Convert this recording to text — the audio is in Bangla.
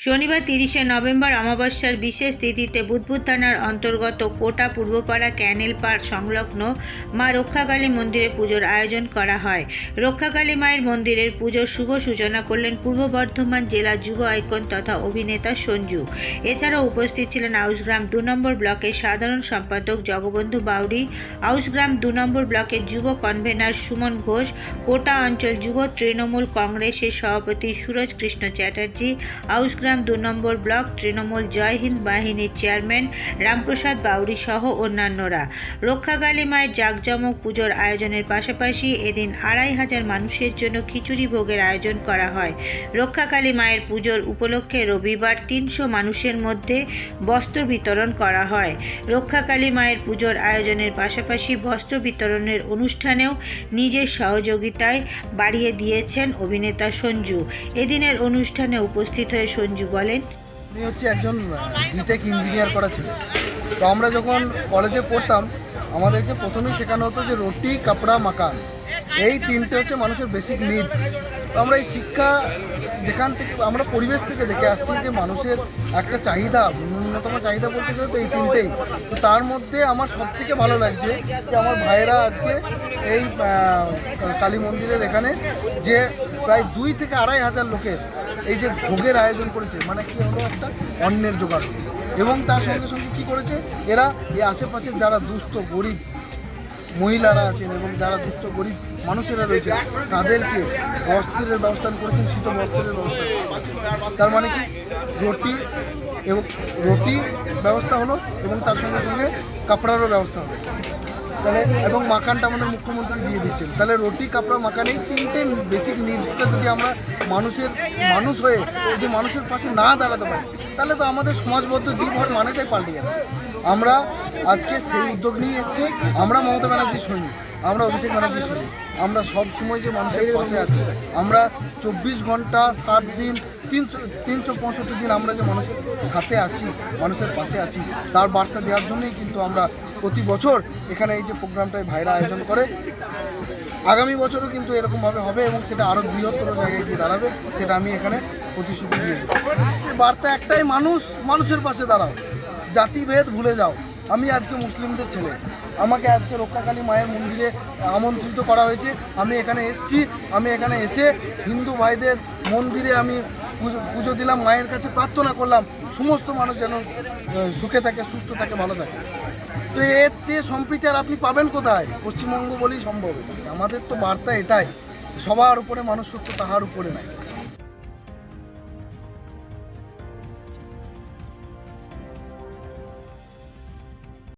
শনিবার তিরিশে নভেম্বর অমাবস্যার বিশেষ তিথিতে বুধবুদ থানার অন্তর্গত কোটা পূর্বপাড়া ক্যানেল পার্ক সংলগ্ন মা রক্ষাকালী মন্দিরে পুজোর আয়োজন করা হয়। রক্ষাকালী মায়ের মন্দিরের পুজোর শুভ সূচনা করলেন পূর্ব বর্ধমান জেলা যুব আইকন তথা অভিনেতা সঞ্জু। এছাড়াও উপস্থিত ছিলেন আউসগ্রাম দু নম্বর ব্লকের সাধারণ সম্পাদক জগবন্ধু বাউরি আউসগ্রাম দু নম্বর ব্লকের যুব কনভেনার সুমন ঘোষ, কোটা অঞ্চল যুব তৃণমূল কংগ্রেসের সভাপতি সুরজ কৃষ্ণ চ্যাটার্জি আউসগ্রাম দু নম্বর ব্লক তৃণমূল জয় হিন্দ বাহিনীর চেয়ারম্যান রামপ্রসাদ বাউরি সহ অন্যান্যরা। রক্ষাকালী মায়ের জাঁকজমক পুজোর আয়োজনের পাশাপাশি এদিন আড়াই হাজার মানুষের জন্য খিচুড়ি ভোগের আয়োজন করা হয়। রক্ষাকালী মায়ের পুজোর উপলক্ষে রবিবার তিনশো মানুষের মধ্যে বস্ত্র বিতরণ করা হয়। রক্ষাকালী মায়ের পুজোর আয়োজনের পাশাপাশি বস্ত্র বিতরণের অনুষ্ঠানেও নিজের সহযোগিতায় বাড়িয়ে দিয়েছেন অভিনেতা সঞ্জু। এদিনের অনুষ্ঠানে উপস্থিত হয়ে সঞ্জু বলেন। আমি হচ্ছে একজন বিটেক ইঞ্জিনিয়ার করা ছিল। তো আমরা যখন কলেজে পড়তাম, আমাদেরকে প্রথমেই শেখানো হতো যে রুটি, কাপড়া, মাকান। এই তিনটে হচ্ছে মানুষের বেসিক নিডস তো আমরা এই শিক্ষা যেখান থেকে, আমরা পরিবেশ থেকে দেখে আসছি যে মানুষের একটা চাহিদা, ন্যূনতম চাহিদা বলতে গেলে তো এই তিনটেই। তো তার মধ্যে আমার সব থেকে ভালো লাগছে যে আমার ভাইয়েরা আজকে এই কালী মন্দিরের এখানে যে প্রায় দুই থেকে আড়াই হাজার লোকের এই যে ভোগের আয়োজন করেছে মানে কি হলো একটা অন্যের জোগাড়। এবং তার সঙ্গে সঙ্গে কি করেছে, এরা এই আশেপাশের যারা দুস্থ, গরিব মহিলারা আছেন এবং যারা দুস্থ গরিব মানুষেরা রয়েছে তাদেরকে বস্ত্রের ব্যবস্থা করেছেন শীত বস্ত্রের ব্যবস্থা। তার মানে কি? রুটি এবং রুটি ব্যবস্থা হলো এবং তার সঙ্গে সঙ্গে কাপড়ারও ব্যবস্থা হলো। তাহলে এবং মাখানটা আমাদের মুখ্যমন্ত্রী দিয়ে দিচ্ছেন। তাহলে রুটি, কাপড়া, মাখান এই তিনটে বেসিক নিডসটা যদি আমরা মানুষের মানুষ হয়ে, যদি মানুষের পাশে না দাঁড়াতে পারি তাহলে তো আমাদের সমাজবদ্ধ জীবন মানেটাই পাল্টে যাচ্ছে। আমরা আজকে সেই উদ্যোগ নিয়ে এসেছি। আমরা মমতা ব্যানার্জি শুনি আমরা অভিষেক ব্যানার্জি শুনি আমরা সব সময় যে মানুষের পাশে আছি, আমরা চব্বিশ ঘণ্টা সাত দিন, তিনশো তিনশো পঁয়ষট্টি দিন আমরা যে মানুষের সাথে আছি, মানুষের পাশে আছি, তার বার্তা দেওয়ার জন্যই কিন্তু আমরা প্রতি বছর এখানে এই যে প্রোগ্রামটায় ভাইরা আয়োজন করে। আগামী বছরও কিন্তু এরকমভাবে হবে এবং সেটা আরও বৃহত্তর জায়গায় গিয়ে দাঁড়াবে, সেটা আমি এখানে প্রতিশ্রুতি দিয়ে। বার্তা একটাই, মানুষ মানুষের পাশে দাঁড়াও। জাতিভেদ ভুলে যাও। আমি আজকে মুসলিমদের ছেলে। আমাকে আজকে রক্ষাকালী মায়ের মন্দিরে আমন্ত্রিত করা হয়েছে। আমি এখানে এসেছি। আমি এখানে এসে হিন্দু ভাইদের মন্দিরে আমি পুজো- দিলাম, মায়ের কাছে প্রার্থনা করলাম, সমস্ত মানুষ যেন সুখে থাকে, সুস্থ থাকে, ভালো থাকে। তো এর চেয়ে সম্প্রীতি আর আপনি পাবেন কোথায়? পশ্চিমবঙ্গ বলেই সম্ভব। আমাদের তো বার্তা এটাই, সবার উপরে মানুষ সত্য তাহার উপরে নাই।